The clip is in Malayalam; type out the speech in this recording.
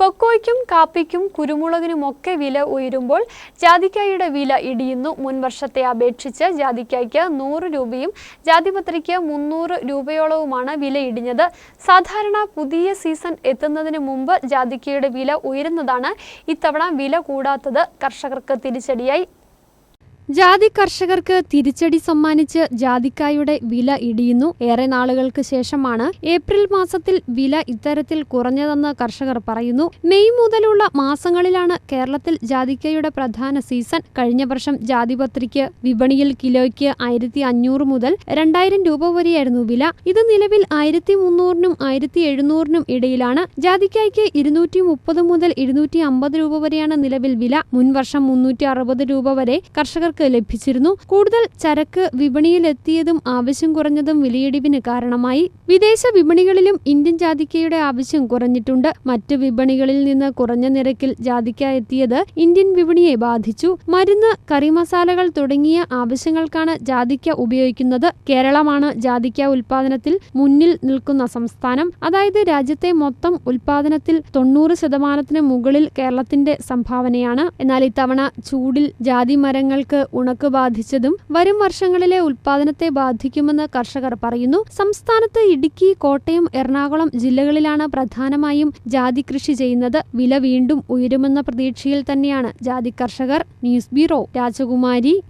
കൊക്കോയ്ക്കും കാപ്പിക്കും കുരുമുളകിനുമൊക്കെ വില ഉയരുമ്പോൾ ജാതിക്കായുടെ വില ഇടിയുന്നു. മുൻ വർഷത്തെ അപേക്ഷിച്ച് ജാതിക്കായ്ക്ക് നൂറ് രൂപയും ജാതിപത്രിക്ക് മുന്നൂറ് രൂപയോളവുമാണ് വില ഇടിഞ്ഞത്. സാധാരണ പുതിയ സീസൺ എത്തുന്നതിന് മുമ്പ് ജാതിക്കയുടെ വില ഉയരുന്നതാണ് ഇത്തവണ വില കൂടാത്തത്. കർഷകർക്ക് തിരിച്ചടിയായി ജാതി കർഷകർക്ക് തിരിച്ചടി സമ്മാനിച്ച് ജാതിക്കായുടെ വില ഇടിയുന്നു. ഏറെ നാളുകൾക്ക് ശേഷമാണ് ഏപ്രിൽ മാസത്തിൽ വില ഇത്തരത്തിൽ കുറഞ്ഞതെന്ന് കർഷകർ പറയുന്നു. മെയ് മുതലുള്ള മാസങ്ങളിലാണ് കേരളത്തിൽ ജാതിക്കയുടെ പ്രധാന സീസൺ. കഴിഞ്ഞ വർഷം ജാതിപത്രിക്ക് വിപണിയിൽ കിലോയ്ക്ക് ആയിരത്തി അഞ്ഞൂറ് മുതൽ രണ്ടായിരം രൂപ വരെയായിരുന്നു വില. ഇത് നിലവിൽ ആയിരത്തി മുന്നൂറിനും ആയിരത്തി എഴുന്നൂറിനും ഇടയിലാണ്. ജാതിക്കായ്ക്ക് ഇരുന്നൂറ്റി മുപ്പത് മുതൽ ഇരുന്നൂറ്റി അമ്പത് രൂപ വരെയാണ് നിലവിൽ വില. മുൻവർഷം മുന്നൂറ്റി അറുപത് രൂപ വരെ കർഷകർക്ക് ലഭിച്ചിരുന്നു. കൂടുതൽ ചരക്ക് വിപണിയിലെത്തിയതും ആവശ്യം കുറഞ്ഞതും വിലയിടിവിന് കാരണമായി. വിദേശ വിപണികളിലും ഇന്ത്യൻ ജാതിക്കയുടെ ആവശ്യം കുറഞ്ഞിട്ടുണ്ട്. മറ്റ് വിപണികളിൽ നിന്ന് കുറഞ്ഞ നിരക്കിൽ ജാതിക്ക എത്തിയത് ഇന്ത്യൻ വിപണിയെ ബാധിച്ചു. മരുന്ന് കറിമസാലകൾ തുടങ്ങിയ ആവശ്യങ്ങൾക്കാണ് ജാതിക്ക ഉപയോഗിക്കുന്നത്. കേരളമാണ് ജാതിക്ക ഉൽപാദനത്തിൽ മുന്നിൽ നിൽക്കുന്ന സംസ്ഥാനം. അതായത് രാജ്യത്തെ മൊത്തം ഉൽപാദനത്തിൽ തൊണ്ണൂറ് ശതമാനത്തിന് മുകളിൽ കേരളത്തിന്റെ സംഭാവനയാണ്. എന്നാൽ ഇത്തവണ ചൂടിൽ ജാതി മരങ്ങൾക്ക് ഉണക്ക് ബാധിച്ചതും വരും വർഷങ്ങളിലെ ഉൽപാദനത്തെ ബാധിക്കുമെന്ന് കർഷകർ പറയുന്നു. സംസ്ഥാനത്ത് ഇടുക്കി കോട്ടയം എറണാകുളം ജില്ലകളിലാണ് പ്രധാനമായും ജാതി കൃഷി ചെയ്യുന്നത്. വില വീണ്ടും ഉയരുമെന്ന പ്രതീക്ഷയിൽ തന്നെയാണ് ജാതി കർഷകർ. ന്യൂസ് ബ്യൂറോ രാജകുമാരി